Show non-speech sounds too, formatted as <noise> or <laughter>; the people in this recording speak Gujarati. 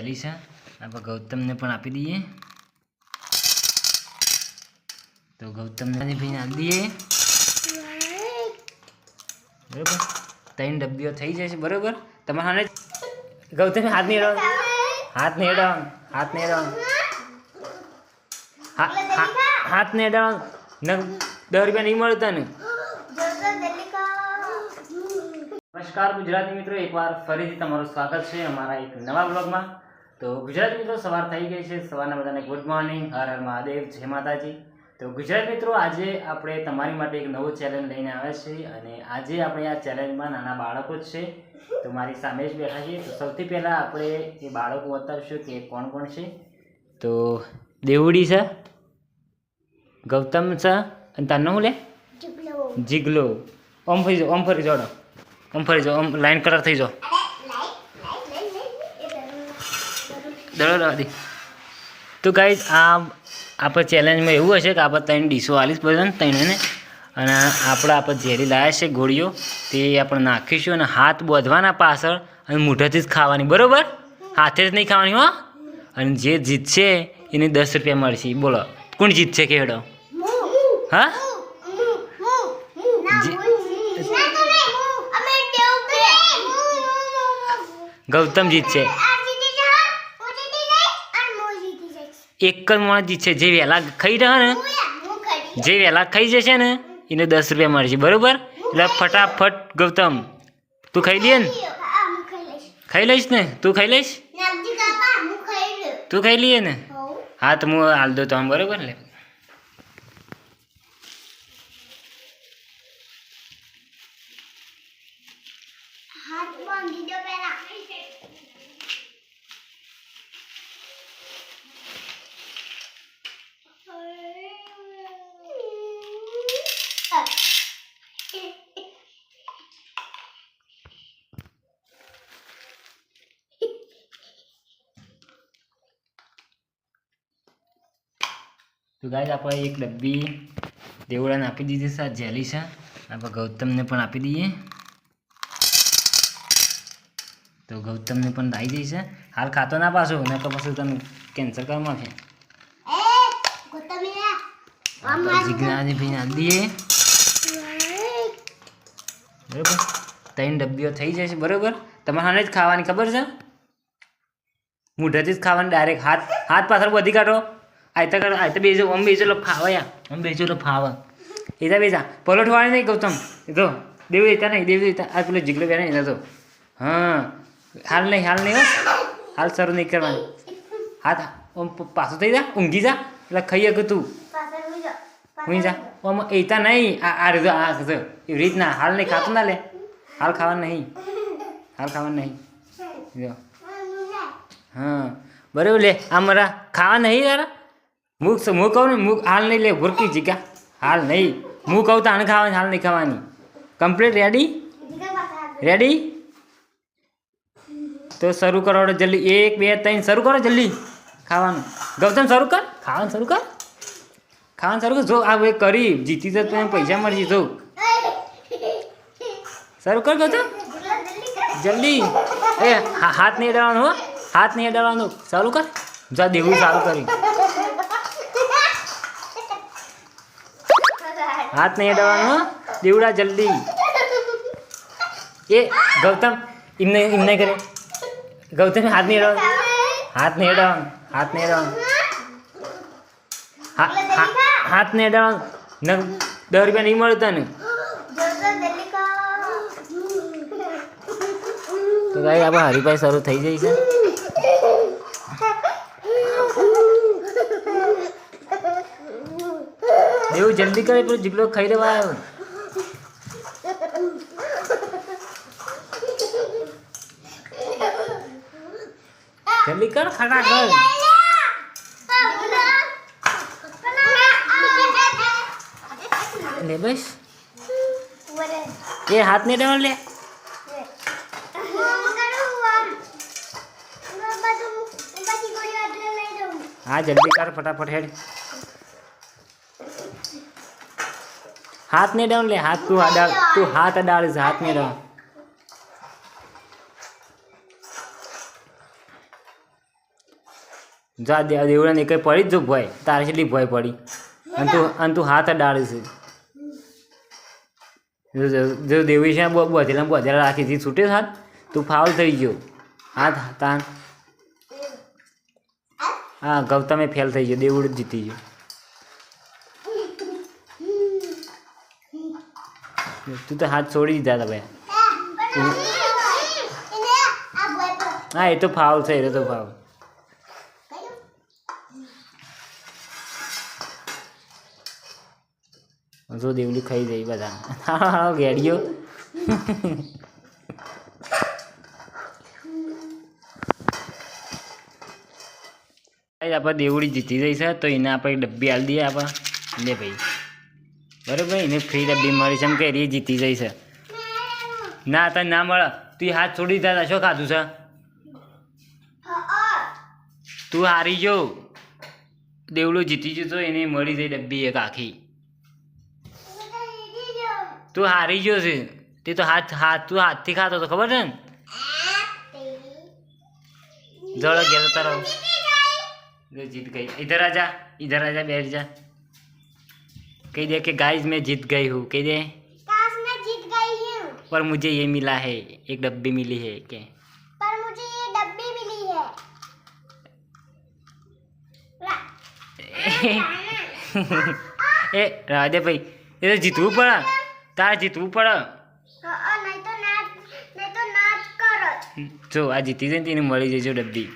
એલિસા આપણે ગૌતમને પણ આપી દઈએ. તો ગૌતમને ભાઈને આપી દઈએ. બરોબર? ત્રણ ડબ્બીઓ થઈ જશે બરોબર? તમારે હાને ગૌતમ, હાથ નહીં હેડો. હાથ નહીં હેડો. હાથ નહીં હેડો. હાથ નહીં હેડો. ન, દસ રૂપિયા નહીં મળતા ને નમસ્કાર ગુજરાતી મિત્રો એકવાર ફરીથી તમારું સ્વાગત છે અમારા એક નવા બ્લોગમાં. તો ગુજરાતી મિત્રો સવાર થઈ ગઈ છે સવારના બધાને ગુડ મોર્નિંગ હર હર મહાદેવ જય માતાજી. તો ગુજરાત મિત્રો આજે આપણે તમારી માટે એક નવો ચેલેન્જ લઈને આવ્યા છીએ અને આજે આપણે આ ચેલેન્જમાં નાના બાળકો જ છે. તો મારી સામે જ બેઠા છીએ. તો સૌથી પહેલાં આપણે એ બાળકો બતાવીશું કે કોણ કોણ છે. તો દેવડી છે ગૌતમ છે અને તાર શું લે? જીગલો. ઓમ ફરી ઓમ ફરી જાઓ ઓમ ફરી જાઓ આમ લાઈન કલર થઈ જાઓ. દડો દી તો ગાઈઝ આ આપણે ચેલેન્જમાં એવું હશે કે આપણે ત્રણ ડીશો આલીશ બધાને ત્રણેને અને આપણે આપણે ઝેરી લાવ્યા છે ગોળીઓ તે આપણે નાખીશું અને હાથ બોધવાના પાછળ અને મૂઢાથી જ ખાવાની બરાબર? હાથે જ નહીં ખાવાની હો? અને જે જીતશે એને દસ રૂપિયા મળશે. બોલો કોણ જીતશે કેવડો? હા? ગૌતમ જીતશે એક જ માણસ જીતશે જે વહેલા ખાઈ રહ્યા ને જે વહેલા ખાઈ જશે ને એને દસ રૂપિયા મળશે. બરોબર? એટલે ફટાફટ ગૌતમ તું ખાઈ લઈએ ને? ખાઈ લઈશ. ને? તું ખાઈ લઈશ? તું ખાઈ લઈએ ને? હા તો હું હાલ દો તો બરોબર લે હાથ બાંધી દો પહેલા. તો ગાય આપણે એક ડબ્બી દેવડાને આપી દીધી છે જેલી છે. આપણે ગૌતમને પણ આપી દઈએ. તો ગૌતમને પણ આવી જઈ છે. હાલ ખાતો ના પાછો ને તો પછી તમે કેન્સલ કરવા ગોતમીયા જીજ્ઞાની ભાઈ ના દઈએ. બરોબર? ત્રણ ડબ્બીઓ થઈ જશે બરોબર? તમારે હાને જ ખાવાની ખબર છે? મૂઢાથી જ ખાવાની ડાયરેક્ટ હાથ હાથ પાછળ બધી કાઢો. આયતા કાઢો આયતા બેજો આમ બેજો લો ફાવા યા આમ બેજો લો ફાવા. એતા બેસા પલોઠ વાળી નહીં ગૌતમ. એ તો દેવ દેતા નહીં દેવી દેતા. આ પેલો જીગલો પહેરે નહીં તો. હા. હાલ નહીં હાલ નહીં હાલ શરૂ નહીં કરવાની. હાથ ઓમ પાછું થઈ જા, ઊંઘી જા. એટલે ખાઈએ કે તું. હું જા. ઓમ એતા નહીં. આ આ રીતો આ રીતો એવી રીતના. હાલ નહીં, ખાતું ના લે. હાલ ખાવાનું નહીં. હાલ ખાવાનું નહીં. જો. હા. બરાબર, લે, આ મારા ખાવા નહીં યાર. મૂક હું કહું ને, મૂક. હાલ નહીં, લે, ભૂરકી જીગા. હાલ નહીં. હું કહું તો આને ખાવાની, હાલ નહીં ખાવાની. કમ્પ્લીટ રેડી રેડી તો શરૂ કરો જલ્દી. એક, બે, ત્રણ, શરૂ કરો જલ્દી. ખાવાનું. ગૌતમ, શરૂ કર. ખાવાનું શરૂ કર. ખાવાનું શરૂ કર. જો, આ ભાઈ કરી. જીતી તો તને પૈસા મળશે. જો. શરૂ કર ગૌતમ. જલ્દી. એ હાથ નહીં અડાડવાનું હો. હાથ નહીં અડાડવાનું શરૂ કર. જા દેવું સારું કરી હાથ નહીં અડાવવાનું દેવડા, જલ્દી. એ, ગૌતમ, એમને એમને કરે. ગૌતમ હાથ નહીં અડાડવાનું હાથ નહીં અડાડવાનું હાથ હા- હાથ નહીં અડાડવાનું ન દસ રૂપિયા નહીં મળતા ને. તો ભાઈ આપણે હરીફાઈ શરૂ થઈ જાય છે. <laughs> એવું જલ્દી કરે પેલો જીગલો ખાઈ લેવા આવ્યો. જલ્દી કર ખટાખટ લે બસ એ હાથ ને ડળ લે હા જલ્દી કર ફટાફટ હેડ હાથ ને ડાઉન લે હાથ તું અડાળ તું હાથ અડાળ છે હાથ ને ડાઉન જા દેવડાને એક પડી જ જો ભય. તારે કેટલી ભય પડી? અને તું અને તું હાથ અડાડે છે. જો દેવી છે બધેલા બધેલા રાખી હતી છૂટે હાથ? તું ફાઉલ થઈ ગયો. હાથ તાન. હા, ગૌતમે ફેલ થઈ ગયો દેવડ જીતી ગયો. તું તો હાથ છોડી દીધા હતા ભાઈ. હા, એ તો ફાઉલ છે એ તો ફાઉલ જો દેવલી ખાઈ જઈ બધા. હાલો ગેડીઓ આપણે દેવડી જીતી જઈ છે, તો એને આપણે ડબ્બી હાલ દઈએ આપણે. લે ભાઈ. બરાબર, એને ફ્રી ડબ્બી મળી છે, એમ કે એ જીતી જઈ છે. ના, તને ના મળે. તું હાથ છોડી દીધા શું ખાધું છે? તું હારી જો. દેવડું જીતી ગયો તો એને મળી જઈ ડબ્બી એક આખી. તું હારી ગયો છે તે તો હાથ હાથ તું હાથથી ખાતો તો ખબર છે ને જળ ગયા તારો ले जीत गई इधर आ जा इधर आ जा बैठ जा कह दे कि गाइस मैं जीत गई हूँ कह दे काश मैं जीत गई हूँ पर मुझे ये मिला है एक डब्बी मिली है के पर मुझे ये डब्बी मिली है ला, એ રાધે ભાઈ એ તો જીતવું પડે તારે જીતવું પડે? જો. આ જીતી જઈને તેને મળી જજો ડબ્બી.